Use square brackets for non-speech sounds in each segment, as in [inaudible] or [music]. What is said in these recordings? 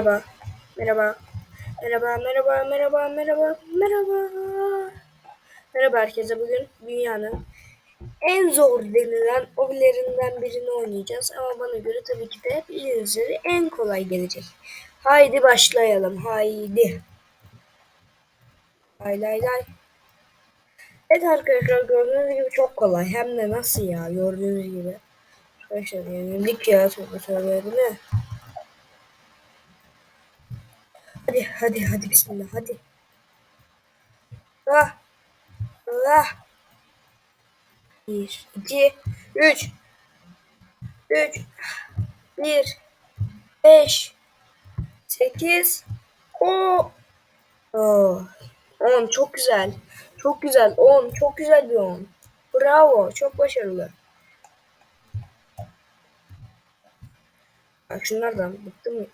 Merhaba. Merhaba. Merhaba, merhaba, merhaba, merhaba, merhaba. Merhaba herkese. Bugün dünyanın en zor denilen hobilerinden birini oynayacağız. Ama bana göre tabii ki de bildiğiniz en kolay gelecek. Haydi başlayalım. Haydi. Hay lay lay. Evet arkadaşlar gördüğünüz gibi çok kolay. Hem de nasıl ya gördüğünüz gibi. Arkadaşlar yenildik ya tövbe tövbe değil mi? Hadi hadi hadi bismillah hadi. Ah. Ah. Bir, iki, üç. Üç. Bir. Beş. Sekiz. O. Oh. On çok güzel. Çok güzel. On çok güzel bir on. Bravo. Çok başarılı. Bak şunlardan bıktım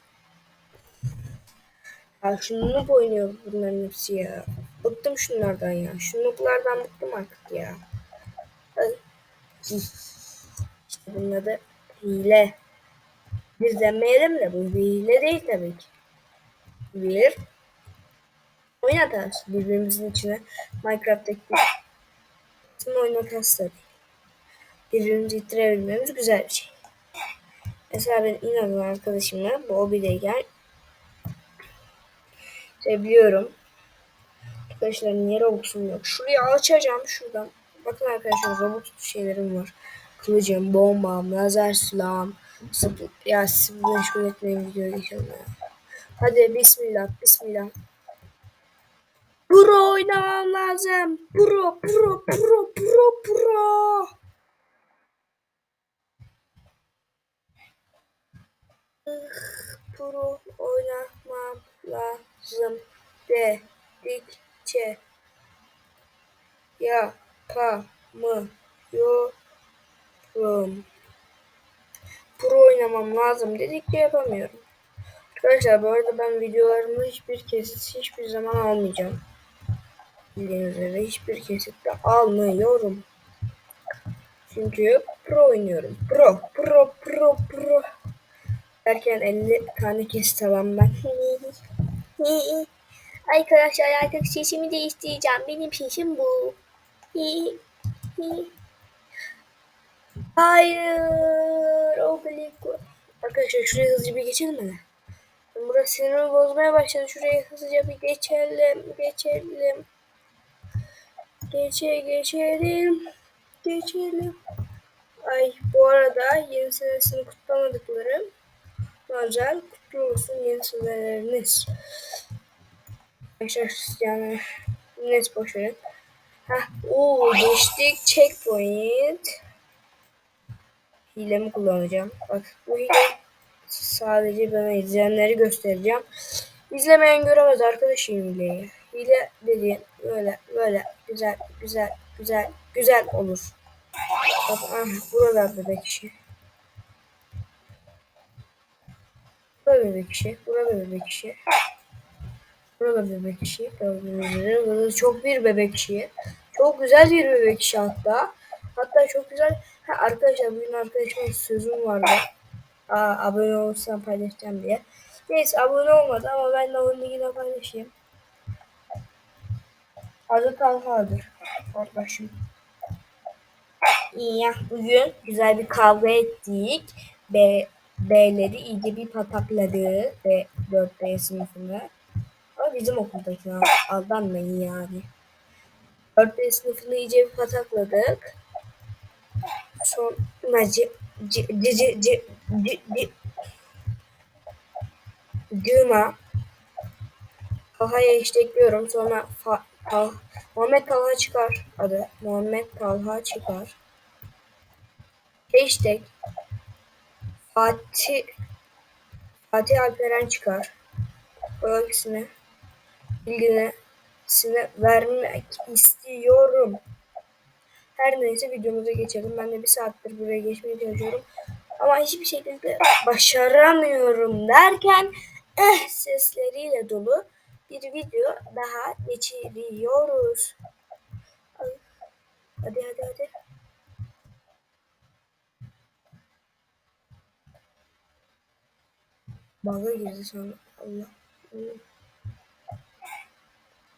noob oynuyor bunların hepsi ya. Bıktım şunlardan ya. Şu nooblardan bıktım artık ya. İşte bunun adı hile. Biz demeyelim de bu hile değil tabii ki. Bir oyun hatası. Birbirimizin içine Minecraft'taki bütün oyun hatası tabii. Birbirimizi ittirebilmemiz güzel bir şey. Mesela ben inanın arkadaşımla bu hobideyken seviyorum. Arkadaşlar niye Robux'um yok? Şurayı açacağım şuradan. Bakın arkadaşlar Robux şeylerim var. Kılıcım, bombam, lazer silahım. Sıfır. Ya sizi meşgul etmeyin videoya geçelim ya. Hadi bismillah bismillah. Pro oynamam lazım. Pro pro pro pro pro. Pro oynamam lazım dedikçe yapamıyorum. Pro oynamam lazım dedikçe yapamıyorum. Arkadaşlar bu arada ben videolarımı hiçbir kesit hiçbir zaman almayacağım. Bildiğiniz üzere hiçbir kesitte almıyorum. Çünkü pro oynuyorum. Pro, pro, pro, pro. Derken 50 tane kesit alan ben. [laughs] Arkadaşlar artık sesimi değiştireceğim. Benim sesim bu. Hayır. O Arkadaşlar şuraya hızlıca bir geçelim mi? Burası sinirimi bozmaya başladı. Şuraya hızlıca bir geçelim. Geçelim. Geçe geçelim. Geçelim. Ay bu arada yeni senesini kutlamadıklarım. Özel kutlu olsun yeni seneleriniz. Arkadaşlar yani net boş verin. Heh, oo, geçtik checkpoint. Hilemi kullanacağım. Bak bu hile sadece bana izleyenleri göstereceğim. İzlemeyen göremez arkadaşım hileyi. Hile dediğim böyle böyle güzel güzel güzel güzel olur. Bak ah burada bebek işi. Burada bebek işi. Burada bebek işi. Burada bebek işi. Çok bir bebek işi. Çok güzel bir bebek işi hatta. Hatta çok güzel. Ha, arkadaşlar bugün arkadaşıma sözüm vardı. Aa, abone olursan paylaşacağım diye. Neyse abone olmadı ama ben de onu yine paylaşayım. Adı Talha'dır. Arkadaşım. İyi ya bugün güzel bir kavga ettik. B, B'leri iyice bir patakladı. B 4B sınıfında. Ama bizim okuldaki aldanmayın yani. 4B sınıfını iyice bir patakladık. Sonra c, c, c, c, c, c, c, Gülma. Talha'ya eşlikliyorum. Sonra fa, Tal, Muhammed Talha çıkar adı. Muhammed Talha çıkar. Hashtag Fatih Fatih Alperen çıkar. O ikisini bilgisini vermek istiyorum. Her neyse videomuza geçelim. Ben de bir saattir buraya geçmeye çalışıyorum. Ama hiçbir şekilde başaramıyorum derken eh sesleriyle dolu bir video daha geçiriyoruz. Hadi hadi hadi. Baga girdi sonra. Allah.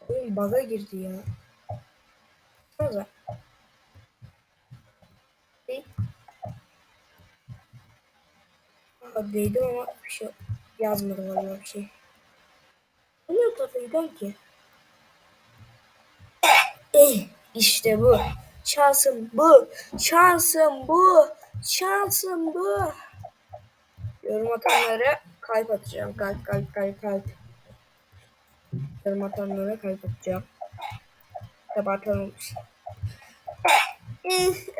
Oyun bug'a girdi ya. Aa, değdim ama bir şey yazmadım valla bir şey. Ne kafaydan ki? Eh, işte bu. Şansım bu. Şansım bu. Şansım bu. Yorum atanlara kalp atacağım. Kalp kalp kalp kalp. Yarım atanlara kalp atacağım. Sabahtan olmuş.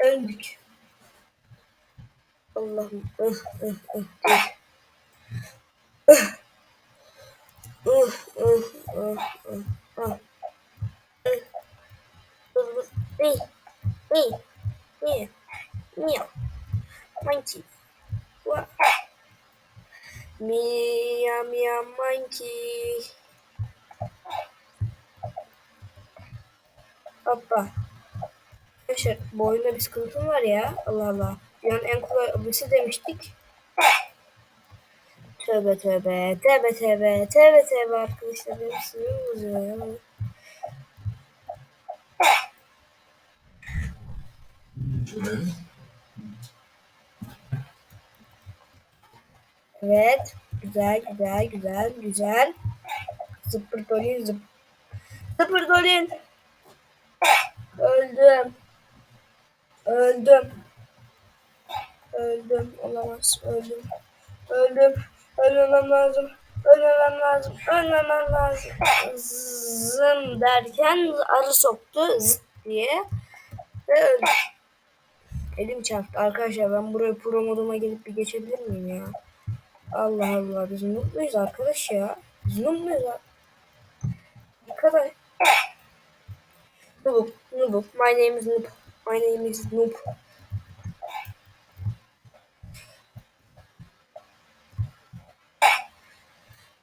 Öldük. Allah'ım. Uh, uh, uh, uh. Uh, uh, uh, uh, uh, uh. Miau. Miau. Miau. Miau. Miau. Mia, mia, monkey. Hoppa. Arkadaşlar bu oyunda bir sıkıntım var ya. Allah Allah. Dünyanın en kolay obisi demiştik. Tövbe tövbe. Tövbe tövbe. Tövbe tövbe arkadaşlar. Benim sinirim bozuyor ya. Evet. Güzel güzel güzel güzel. Zıpır dolin zıp. Zıpır dolin. Öldüm. Öldüm. Öldüm. Olamaz. Öldüm. Öldüm. Ölmemem lazım. Ölmemem lazım. Ölmemem lazım. Zın derken arı soktu zıt diye. Ve öldüm. Elim çarptı. Arkadaşlar ben buraya pro moduma gelip bir geçebilir miyim ya? Allah Allah biz mutluyuz arkadaş ya. Biz mutluyuz ya. Ne kadar? Noob, Noob. My name is Noob. My name is Noob.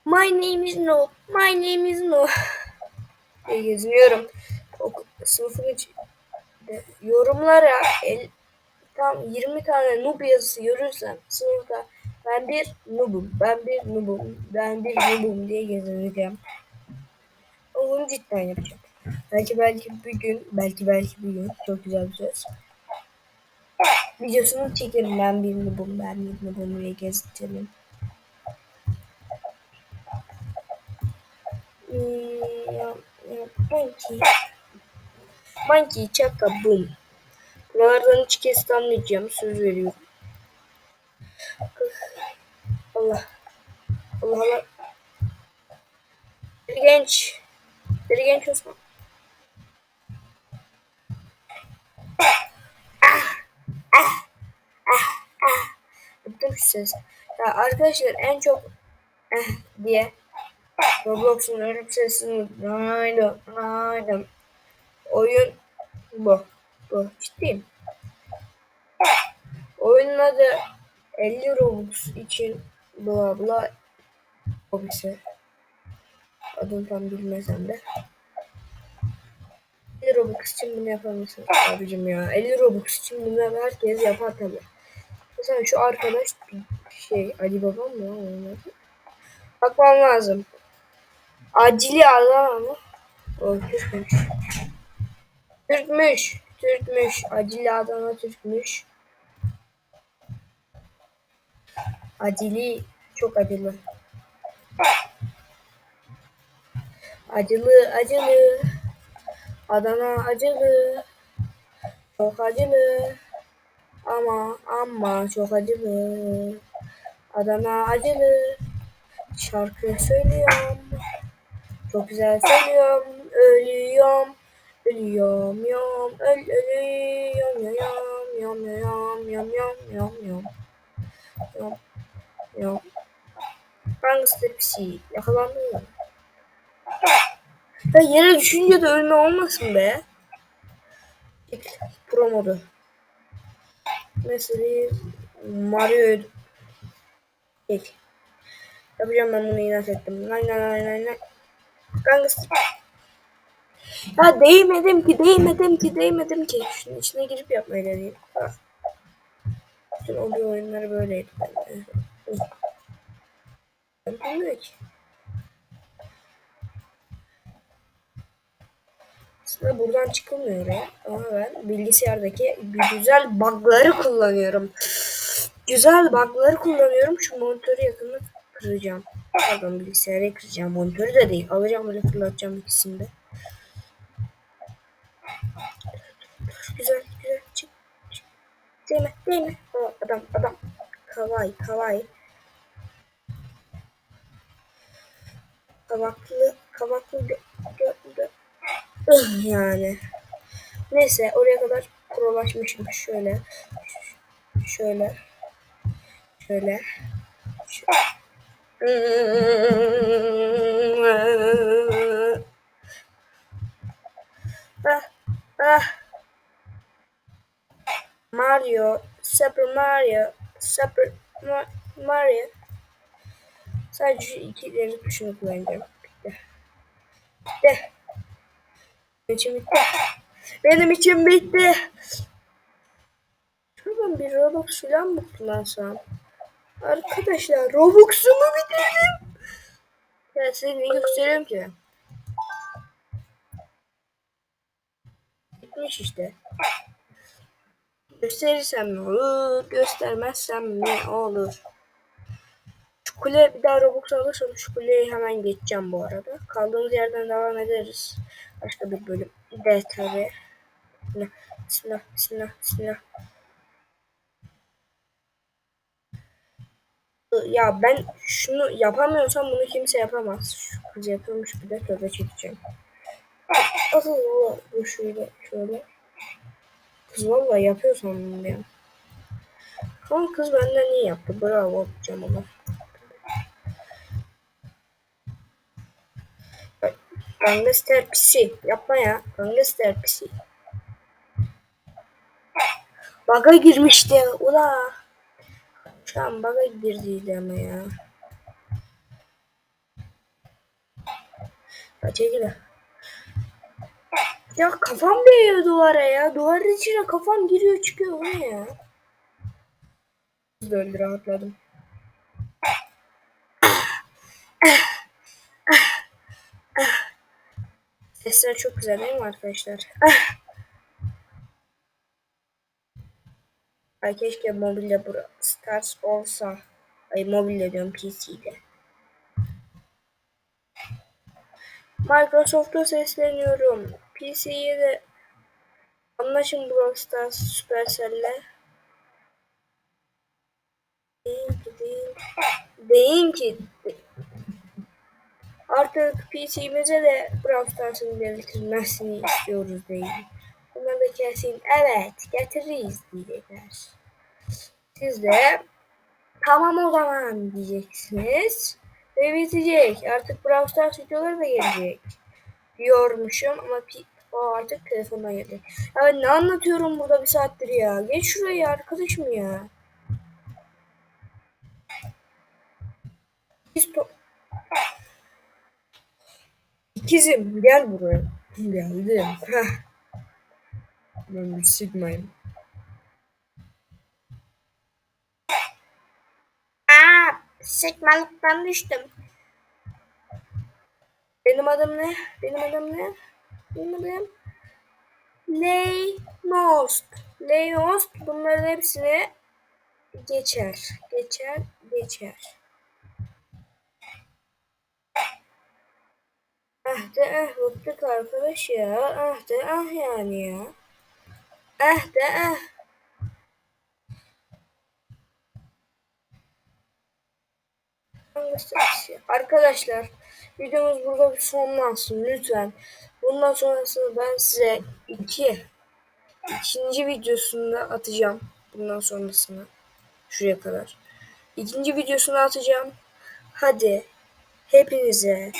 My name is Noob. My name is Noob. Ok sınıfın içi yorumlara el, tam 20 tane noob yazısı görürsem sınıfta ben bir noobum, ben bir noobum, ben bir noobum diye gezineceğim. Onu cidden yapacağım. Belki belki bir gün, belki belki bir gün çok güzel bir söz. Videosunu çekerim ben bir noobum, ben bir noobum diye gezeceğim. Hmm, monkey. Monkey çaka boom. Buralardan üç kez. Söz veriyorum. Allah. Allah Allah. Bir genç. Bir genç Osman. Bıktım şu ses. Ya arkadaşlar en çok eh diye Roblox'un ölüm sesini duydum, duydum. Oyun bu. Bu. Ciddiyim. Oyunun adı 50 Robux için bla bla hobisi. Adını tam bilmesem de. 50 Robux için bunu yapar mısın abicim ya? 50 Robux için bunu herkes yapar tabi. Mesela şu arkadaş şey Ali Babam mı adı? Bakmam lazım. Acili adam mı? O Türkmüş. Türkmüş. Türkmüş. Acili Adana Türkmüş. Acili. Çok acılı. Acılı acılı. Adana acılı. Çok acılı. Ama ama çok acılı. Adana acılı. Şarkı söylüyorum. Çok güzel söylüyorum. Ölüyorum. Ölüyorum yom. Öl ölüyorum yom yom yom yom yom yom yom yom yom. Gangster psi. Yakalandın mı? Ya yere düşünce de ölme olmasın be. Çek pro modu. Mesela Mario Çek. Yapacağım ben bunu inat ettim. Nay nay nay nay nay. Gangster. Ya değmedim ki, değmedim ki, değmedim ki. Şunun içine girip yapmayı deneyeyim. Ha. Bütün oyunları böyleydi olmuyor. Aslında buradan çıkılmıyor ya. Ama ben bilgisayardaki güzel bug'ları kullanıyorum. Güzel bug'ları kullanıyorum. Şu monitörü yakında kıracağım. Pardon bilgisayarı kıracağım. Monitörü de değil. Alacağım böyle fırlatacağım ikisini de. Güzel güzel çık. çık. Değme değme. Aa, adam adam. Kavay kavay. Kavaklı kavaklı gö, gö, gö. [laughs] Yani. Neyse oraya kadar prolaşmışım. Şöyle. Şöyle. Şöyle. Ah, ah. Mario, Super Mario, Super Ma Mario. Sadece iki ileri tuşunu kullanacağım. Bitti. Bitti. Benim için bitti. Benim için bitti. Şuradan bir Robux falan mı kullansam? Arkadaşlar Robux'umu bitirdim. Ya size ne gösteriyorum ki? Bitmiş işte. Gösterirsem ne olur, göstermezsem ne olur? Kule bir daha Robux alırsam şu kuleyi hemen geçeceğim bu arada. Kaldığımız yerden devam ederiz. Başka bir bölüm. De tabi. Bismillah, bismillah, bismillah. Ya ben şunu yapamıyorsam bunu kimse yapamaz. Şu kız yapıyormuş bir de tövbe çekeceğim. Asıl bu şöyle şöyle. Kız valla yapıyor sandım ya. Ama kız benden iyi yaptı. Bravo yapacağım ona. Gangster pisi. Yapma ya. Gangster pisi. Baga girmişti. Ula. Şu an baga girdiydi ama ya. Ya çekil. Ya kafam değiyor duvara ya. Duvarın içine kafam giriyor çıkıyor. O ne ya? Böyle rahatladım. Sesler çok güzel değil mi arkadaşlar? [laughs] Ay keşke mobilde bura Stars olsa. Ay mobilde diyorum PC'de. Microsoft'a sesleniyorum. PC'ye de anlaşın Brawl Stars Supercell'le. Deyin ki deyin. Ki artık PC'mize de Brawl Stars'ın getirmesini istiyoruz deyin. Bunlar da kesin evet getiririz diyecekler. Siz de tamam o zaman diyeceksiniz. Ve bitecek. Artık Brawl Stars videoları da gelecek. Diyormuşum ama o artık telefona geldi. Ya ne anlatıyorum burada bir saattir ya. Geç şuraya arkadaşım ya. Biz İkizim gel buraya. Geldim. Heh. Ben bir sigmayım. Aa, sigmalıktan düştüm. Benim adım ne? Benim adım ne? Benim adım Leynost. Leynost bunların hepsini geçer. Geçer, geçer. Ah de ah bıktık arkadaş ya. Ah de ah yani ya. Ah de ah. Arkadaşlar videomuz burada bir sonlansın lütfen. Bundan sonrasını ben size iki ikinci videosunda atacağım. Bundan sonrasını şuraya kadar. İkinci videosunu atacağım. Hadi hepinize